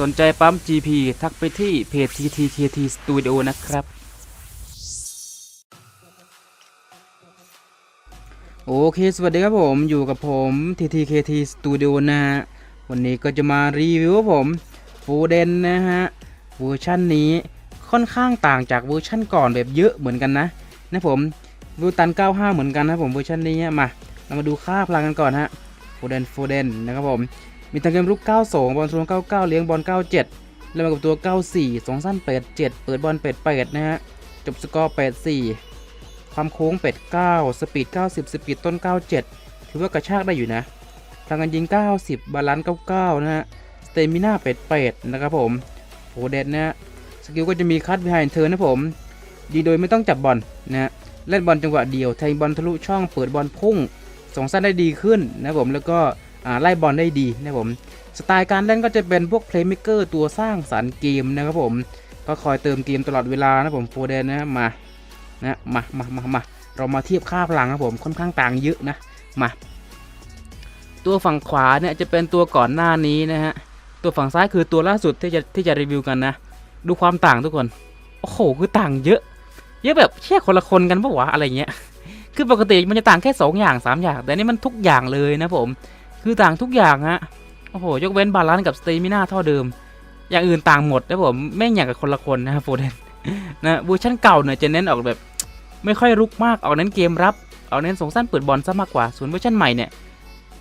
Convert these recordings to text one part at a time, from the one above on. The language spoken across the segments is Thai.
สนใจปั๊ม GP ทักไปที่เพจ TTKT Studio นะครับ โอเค สวัสดีครับผมอยู่กับผม TTKT Studio นะฮะ วันนี้ก็จะมารีวิวผมฟูเดนนะฮะ เวอร์ชันนี้ค่อนข้างต่างจากเวอร์ชันก่อนแบบเยอะเหมือนกันนะ นะผมวิวตัน 95 เหมือนกันนะผมเวอร์ชันนี้มา เรามาดูค่าพลังกันก่อนฮะฟูเดนฟูเดนนะครับผม มีทางเกมรุก 92 บอลทวง 99 เลี้ยงบอล 97 แล้วมากับตัว 94 2สั้น87เปิดบอล88นะฮะ จบสกอร์ 84 ความโค้ง89สปีด 90 สปีดต้น 97 ถือว่ากระชากได้อยู่นะ ทางการยิง 90 บาลานซ์99 นะฮะ สเตมิน่า88นะครับผมโหเด็ดนะฮะ สกิลก็จะมีคัด behind turn นะผม ดีโดยไม่ต้องจับบอลนะฮะ เล่นบอลจังหวะเดียวแทงบอลทะลุช่อง เปิดบอลพุ่งสองสั้นได้ดีขึ้นนะครับผม แล้วก็ ไล่บอลได้ดีนะผมสไตล์การเล่นก็จะเป็นพวกเพลย์ m ม k เกอร์ตัวสร้างสรรค์เกมนะครับผมก็คอยเติมเกมตลอดเวลานะผมโฟเดนนะมานะมามามามาเรามาเทียบค่าพลังครับผมค่อนข้างต่างเยอะนะมาตัวฝั่งขวาเนี่ยจะเป็นตัวก่อนหน้านี้นะฮะตัวฝั่งซ้ายคือตัวล่าสุดที่จะที่จะรีวิวกันนะดูความต่างทุกคนโอ้โหคือต่างเยอะ เยอะแบบแค่คนละคนกันปะวะอะไรเงี้ยคือปกติมันจะต่างแค่สองอย่างสามอย่าง แต่นี่มันทุกอย่างเลยนะผม คือต่างทุกอย่างฮะโอ้โห ยกเว้นบาลานซ์กับสเตมิน่าเท่าเดิม อย่างอื่นต่างหมดนะผมแม่งอย่างกับคนละคนนะโฟเดนนะเวอร์ชันเก่าเนี่ยจะเน้นออกแบบ ไม่ค่อยรุกมากเอาเน้นเกมรับเอาเน้นส่งสั้นเปิดบอลซะมากกว่า ส่วนเวอร์ชันใหม่เนี่ย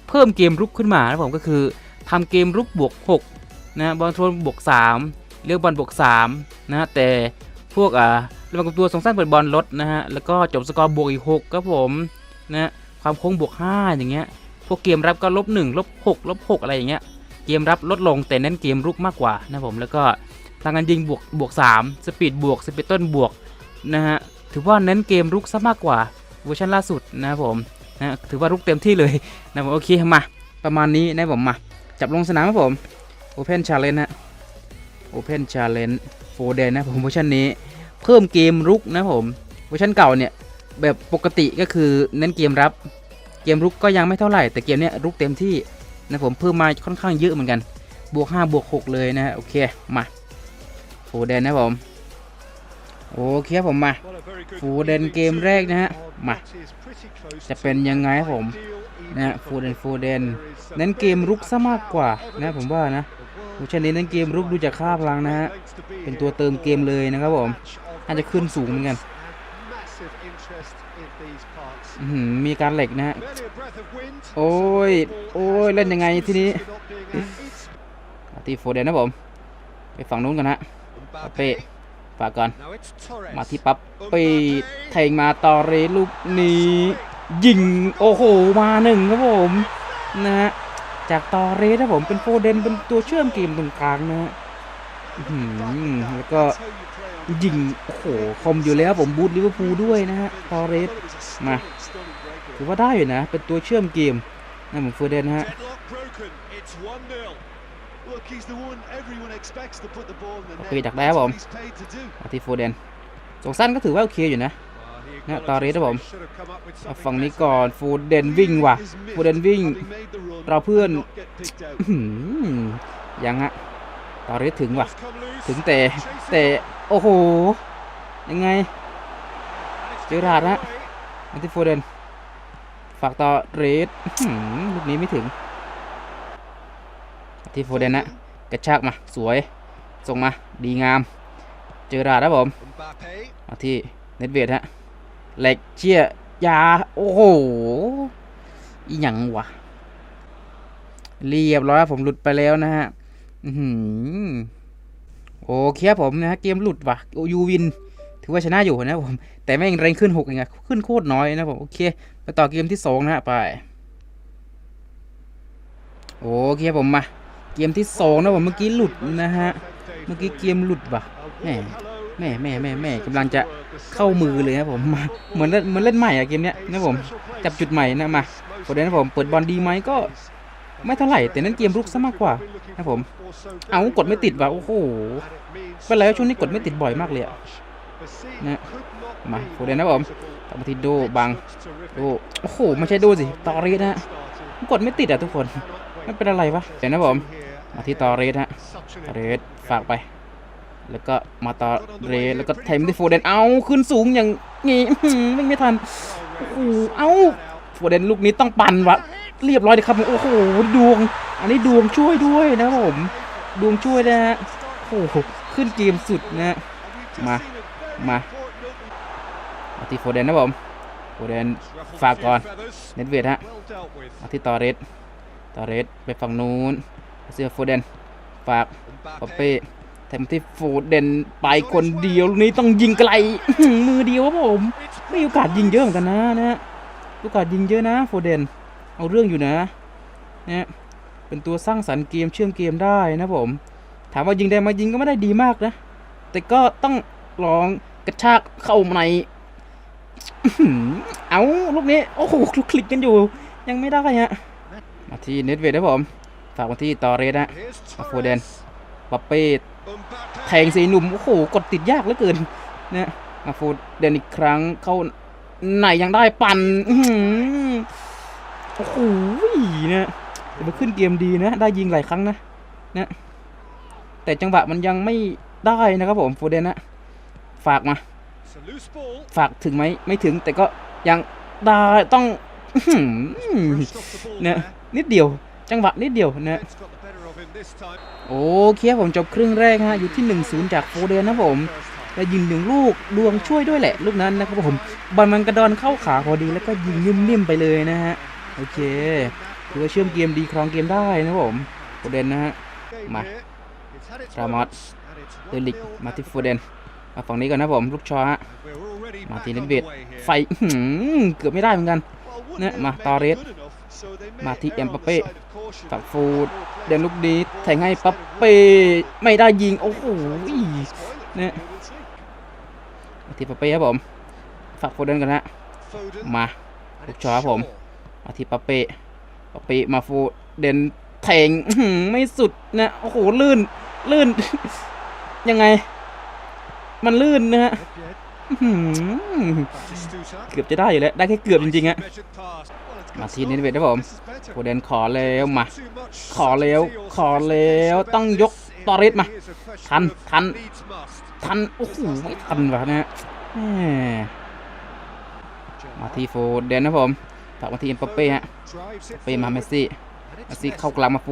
เพิ่มเกมรุกขึ้นมานะผมก็คือทำเกมรุกบวก6นะบอลโทนบวก3เลือกบอลบวก3นะแต่พวกอ่ารื่องกับตัวส่งสั้นเปิดบอลลดนะฮะแล้วก็จบสกอร์บวกอีก6ครับผมนะความโค้งบวก 5 อย่างเงี้ย พวกเกมรับก็ลบ1ลบ6ลบ6อะไรอย่างเงี้ยเกมรับลดลงแต่เน้นเกมรุกมากกว่านะผมแล้วก็ทางการยิงบวกบวก3สปีดบวกสปีดต้นบวกนะฮะถือว่าเน้นเกมรุกซะมากกว่าเวอร์ชันล่าสุดนะครับผมนะถือว่ารุกเต็มที่เลยนะผมโอเคมาประมาณนี้นะผมมาจับลงสนามครับผม Open Challenge นะ Open Challenge โฟเดนนะผมเวอร์ชันนี้เพิ่มเกมรุกนะผมเวอร์ชันเก่าเนี่ยแบบปกติก็คือเน้นเกมรับ เกมรุกก็ยังไม่เท่าไหร่ แต่เกมเนี้ยรุกเต็มที่นะผมเพิ่มมาค่อนข้างเยอะเหมือนกัน บวก 5 บวก 6 เลยนะโอเค มาโฟเดนนะผม โอเคผมมาฟูเดนเกมแรกนะฮะ มา จะเป็นยังไงผมนะฟูเดนฟูเดนเน้นเกมรุกซะมากกว่านะผมว่านะเวอร์ชันนี้เน้นเกมรุกดูจากค่าพลังนะฮะ เป็นตัวเติมเกมเลยนะครับผมน่าจะขึ้นสูงเหมือนกัน มีการเหล็กนะฮะ โอ้ย โอ้ย เล่นยังไงทีนี้มาที่โฟเดนนะผม ไปฝั่งนู้นกันฮะปาเป้ฝากก่อน มาที่ปั๊บไปแทงมาต่อเรลูกนี้ ยิง โอ้โห มาหนึ่งครับผมนะฮะ จากต่อเรนะผมเป็นโฟเดนเป็นตัวเชื่อมเกมตรงกลางนะฮะอื้อหือแล้วก็ ยิงโอ้โหคมอยู่แล้วผมบูทลิเวอร์พูลด้วยนะฮะตอเรสมาถือว่าได้อยู่นะ เป็นตัวเชื่อมเกมนะผมโฟเดนนะฮะปีจากได้ครับผมมาที่โฟเดนสองสั้นก็ถือว่าโอเคอยู่นะนะตอริสครับผมเอาเอาฝั่ฝั่งงนี้นี้ก่ก่ออนนฟูเดนวิ่งว่ะฟูเดนวิ่ง เราเราเพื่เพื่ออนนอื้อหือยังฮะ ตอเรสถึงว่ะ ถึถึงงแต่แต่แต่โอ้โห ยังไงเจอราดฮะมาที่โฟเดนฝากต่อเรสอื้อหือลูกนี้ไม่ถึงมาที่โฟเดนนะกระชากมาสวย ส่งมาดีงาม เจอราดครับผมมาที่เน็ตเวทฮะเหล็กเชี่ยยา โอ้โห อีหยังวะ เรียบร้อยครับผมหลุดไปแล้วนะฮะ อือหือโอเคครับผมนะเกมหลุดว่ะโอยูวิน ถือว่าชนะอยู่นะผม แต่แม่งแรงขึ้นหกเองอะขึ้นโคตรน้อยนะผม โอเค ไปต่อเกมที่สองนะไป โอเคครับผมมา เกมที่สองนะผมเมื่อกี้หลุดนะฮะ เมื่อกี้เกมหลุดว่ะแหมแม่แม่แม่แม่กำลังจะเข้ามือเลยครับผมมาเหมือนเล่นเหมือนเล่นใหม่อะเกมเนี้ยนะผมจับจุดใหม่นะมาประเด็นนะผมเปิดบอลดีไหมก็ ไม่เท่าไหร่แต่นั้นเกมรุกซะมากกว่านะผม เอากดไม่ติดว่ะโอ้โหเป็นไรวช่วงนี้กดไม่ติดบ่อยมากเลยอะนะมาโฟเดนนะผมกลับมาที่โดบังโดโอ้โหไม่ใช่โดสิตอรีนะฮะกดไม่ติดอะทุกคนไม่เป็นอะไรวะเดี๋ยวนะผมมาที่ตอเรสฮะตอเรสฝากไป แล้วก็มาตอเรสแล้วก็ไทม์ที่โฟเดนเอาขึ้นสูงอย่างงี้ไม่ไม่ทันโอ้โหเอ้า โฟเดนลูกนี้ต้องปั่นวะเรียบร้อยเลยครับโอ้โหดวง อันนี้ดวงช่วยด้วยนะผมดวงช่วยนะฮะโอ้โหขึ้นเกมสุดนะมามามาที่โฟเดนนะผมโฟเดนฝากก่อนเน็ตเวทฮะมาที่ตอเรสตอเรสไปฝั่งนู้นเสื้อโฟเดนฝากปอเป้แถมที่โฟเดนไปคนเดียวลูกนี้ต้องยิงไกลมือเดียวครับผม ไม่มีโอกาสยิงเยอะเหมือนกันนะนะ ฮะโอกาสยิงเยอะนะโฟเดน เอาเรื่องอยู่นะเนะเป็นตัวสร้างสรรค์เกมเชื่อมเกมได้นะผม ถามว่ายิงได้มายิงก็ไม่ได้ดีมากนะ แต่ก็ต้องลองกระชากเข้ามาในเอาลูกนี้ โอ้โหคลุกคลิกกันอยู่ ยังไม่ได้ฮะมาที่เน็ตเวทนะผม ฝากมาที่ตอเรสนะมาโฟเดนปัปเป้แทงสีหนุ่ม โอ้โห กดติดยากเหลือเกินนะมาโฟเดนอีกครั้งเข้า ไหนยังได้ปั่นอืโอ้โหเนี่ยเดี๋ยวมาขึ้นเกมดีนะ ได้ยิงหลายครั้งนะนะแต่จังหวะมันยังไม่ได้นะครับผมโฟเดนนะ ฝากมา ฝากถึงไหมไม่ถึงแต่ก็ยังได้ต้องเนี่ยนิดเดียว จังหวะนิดเดียวนะโอเคผมจบครึ่งแรกฮะอยู่ที่ 1-0 จากโฟเดนนะผม แล้วยิงหนึ่งลูกดวงช่วยด้วยแหละ ลูกนั้นนะครับผมบอลมันกระดอนเข้าขาพอดีแล้วก็ยิงนิ่มๆไปเลยนะฮะโอเคถือว่าเชื่อมเกมดีครองเกมได้นะครับผมโฟเดนนะฮะมาทรามอสเดลิกมาที่โฟเดนมาฝั่งนี้ก่อนนะผมลูกชอฮะมาทีนิเบดไฟเกือบไม่ได้เหมือนกันเนี่ยมาตอเรสมาที่เอ็มปเป้ฝักฟูดเดนลูกดีแทงให้ปัปเป้ไม่ได้ยิงโอ้โหเนี่ย ที่ปัปเป้ครับผมฝักฟูดเดนกันนะมาลูกชอครับผมมาที่ปัปเป้ปัปเป้มาฟูเดนแทงอื้อหือไม่สุดนะโอ้โหลื่นลื่น ยังไง มันลื่นนะฮะอื้อหือเกือบจะได้อยู่แล้ว ได้แค่เกือบจริงๆอะมาทีนี้เวทนะผมโคเดนขอแล้วมา ขอแล้ว ขอแล้ว ต้องยกตอริสมา ทัน ทัน ทัน โอ้โห ไม่ทันวะนะแหมมาที่โฟเดนนะผมฝากมาที่เอ็มปัปเป้ฮะเป้มาเมสซี่เมสซี่เข้ากลางมาโฟ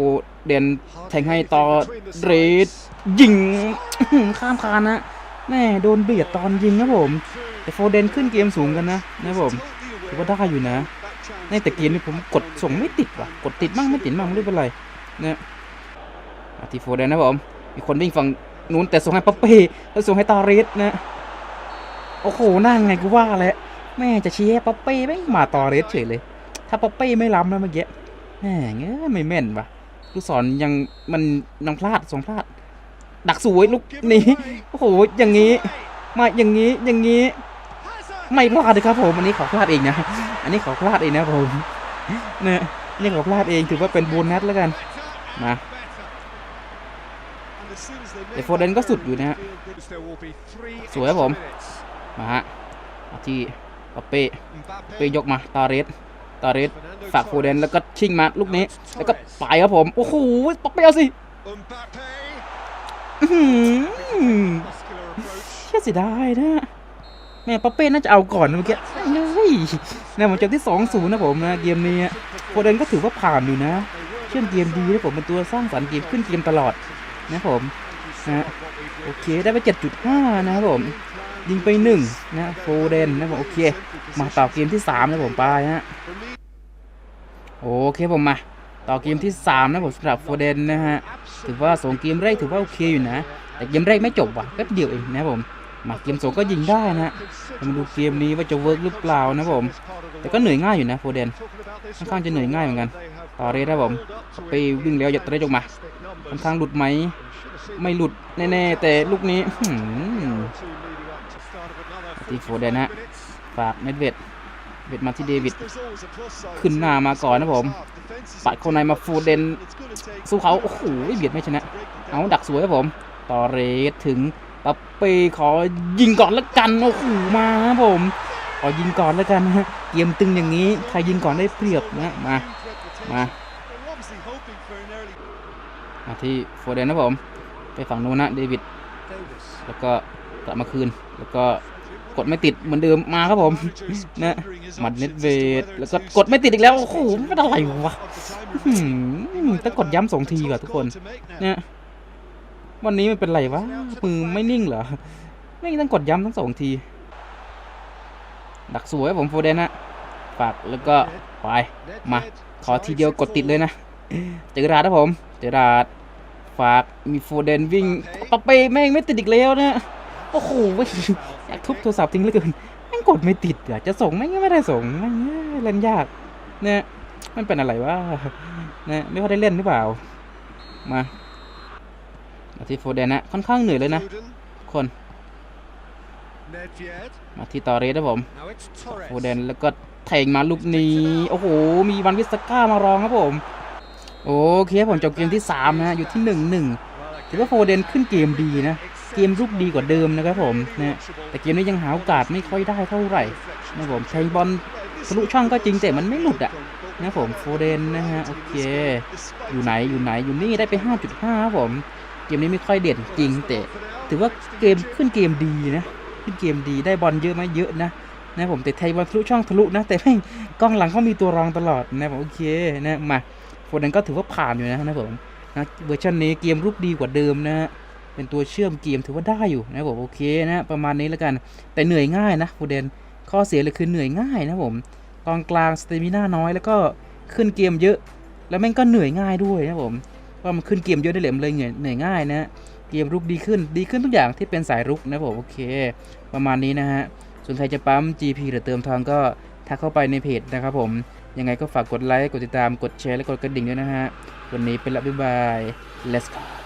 เดนแทงให้ต่อเรดยิงข้ามคานนะแม่โดนเบียดตอนยิงนะผมแต่โฟเดนขึ้นเกมสูงกันนะนะผมถือว่าได้อยู่นะในแต่เกมนี้ผมกดส่งไม่ติดว่ะกดติดมั่งไม่ติดมั่งไม่รู้เป็นไรนะมาที่โฟเดนนะผมมีคนวิ่งฝั่ง นู้นแต่ส่งให้ปัปเป้แล้วส่งให้ตาเรสนะโอ้โหนั่งไงกูว่าแหละแม่จะชี้ให้ปัปเป้ไม่มาตอเรสเฉยเลย ถ้าปัปเป้ไม่ล้ำนะเมื่อกี้แหมเงี้ยไม่แม่นว่ะลูกศรยังมันยังพลาดส่งพลาด ดักสวยลูกนี้โอ้โหอย่างนี้ มาอย่างนี้อย่างนี้ ไม่พลาดเลยครับผมอันนี้ขอพลาดเองนะอันนี้ขอพลาดเองนะผมเนี่ยนนี่ขอพลาดเองถือว่าเป็นโบนัสแล้วกันมา แต่โฟเดนก็สุดอยู่นะฮะสวยครับผม มาฮะที่ปัปเป้ปัปเป้ยกมาตาเรสตาเรสฝากโฟเดนแล้วก็ชิงมาลูกนี้ แล้วก็ไปครับผม โอ้โหปัปเป้เอาสิอื้อหือเชื่เสียดายนะแม่ปัปเป้น่าจะเอาก่อนเมื่อกี้เฮ้ยนะผมจบที่2อศูนย์นะผมนะเกมนี้โฟเดนก็ถือว่าผ่านอยู่นะ เชื่อมเกมดีนะผมเป็นตัวสร้างสรรค์เกมขึ้นเกมตลอด นะผมนะโอเคได้ไป 7.5 นะครับผม ยิงไป 1 นะโฟเดนนะผมโอเค มาต่อเกมที่ 3 นะผมไปฮะโอเคผมมา ต่อเกมที่ 3 นะผมสำหรับโฟเดนนะฮะ ถือว่าสองเกมแรกถือว่าโอเคอยู่นะ แต่เกมแรกไม่จบว่ะแป๊บเดียวเองนะผมมาเกมสองก็ยิงได้นะมาดูเกมนี้ว่าจะเวิร์กหรือเปล่านะผม แต่ก็เหนื่อยง่ายอยู่นะโฟเดนค่อนข้างจะเหนื่อยง่ายเหมือนกัน ต่อเรสครับผมไปวิ่งแล้วอย่าตะเรจออกมา ค่อนข้างหลุดไหม ไม่หลุดแน่ๆแต่ลูกนี้อื้อหือทีโฟเดนฮะฝากเน็ตเวดเวดมาที่เดวิด ขึ้นหน้ามาก่อนนะผม ปัดเข้าในมาโฟเดน สู้เขาโอ้โหเบียดไม่ชนะ เอาดักสวยครับผม ต่อเรสถึงปัปเป้ขอยิงก่อนแล้วกันโอ้โหมาครับผมขอยิงก่อนแล้วกันนะฮะเกมตึงอย่างนี้ ใครยิงก่อนได้เปรียบนะมา มา มาที่โฟเดนนะผม ไปฝั่งนู้นนะเดวิดแล้วก็กลับมาคืนแล้วก็กดไม่ติดเหมือนเดิมมาครับผมนะหมัดเน็ตเวทแล้วก็กดไม่ติดอีกแล้วโอ้โหไมันเป็นอะไรวะต้องกดย้ำสองทีก่อนทุกคนเนี่ยวันนี้มันเป็นไรวะมือไม่นิ่งเหรอไม่ต้องกดย้ำทั้งสองที ดักสวยครับผมโฟเดนนะฝากแล้วก็ไปมาขอทีเดียวกดติดเลยนะเจอราดนะผมเจอราด ฝากมีโฟเดนวิ่งปะเปแม่งไม่ติดอีกแล้วนะโอ้โหอยากทุบโทรศัพท์ทิ้งเหลือเกินแม่งกดไม่ติดอะจะส่งแม่งไม่ได้ส่งแม่งเล่นยากเนี่ยมันเป็นอะไรวะเนี่ยไม่ค่อยได้เล่นหรือเปล่ามามาที่โฟเดนนะค่อนข้างเหนื่อยเลยนะคนมาที่ตอเรสนะผมโฟเดนแล้วก็แทงมาลูกนี้ โอ้โห มีวันวิสก้ามารองครับผม โอเคผมจบเกมที่ 3 นะฮะ อยู่ที่ 1 1 Well, ถือว่าโฟเดนขึ้นเกมดีนะ เกมรุกดีกว่าเดิมนะครับผมนะแต่เกมนี้ยังหาโอกาสไม่ค่อยได้เท่าไหร่นะผมแทงบอลทะลุช่องก็จริงแต่มันไม่หลุดอะนะผมโฟเดนนะฮะ โอเค อยู่ไหนอยู่ไหนอยู่นี่ได้ไป 5.5ครับผม เกมนี้ไม่ค่อยเด่นจริงแต่ถือว่าเกมขึ้นเกมดีนะ ขึ้นเกมดีได้บอลเยอะไหมเยอะนะนะผมแต่ไทยบอลทะลุช่องทะลุนะ แต่แม่งกองหลังเขามีตัวรองตลอดนะผมโอเคนะมา โฟเดนก็ถือว่าผ่านอยู่นะนะผมนะเวอร์ชันนี้เกมรุกดีกว่าเดิมนะฮะเป็นตัวเชื่อมเกมถือว่าได้อยู่นะผมโอเคนะประมาณนี้แล้วกัน แต่เหนื่อยง่ายนะโฟเดนข้อเสียเลยคือเหนื่อยง่ายนะผมกองกลางสเตมิน่าน้อยแล้วก็ขึ้นเกมเยอะ แล้วแม่งก็เหนื่อยง่ายด้วยนะผมว่ามันขึ้นเกมเยอะได้เหลยมเลยเหนื่อยเหนื่อยง่ายนะเกมรุกดีขึ้นดีขึ้นทุกอย่างที่เป็นสายรุกนะผมโอเค ประมาณนี้นะฮะส่วนใครจะปั๊ม GP หรือเติมทองก็ทักเข้าไปในเพจนะครับผม ยังไงก็ฝากกดไลค์ กดติดตาม กดแชร์ และกดกระดิ่งด้วยนะฮะ วันนี้เป็นละบ๊ายบาย let's go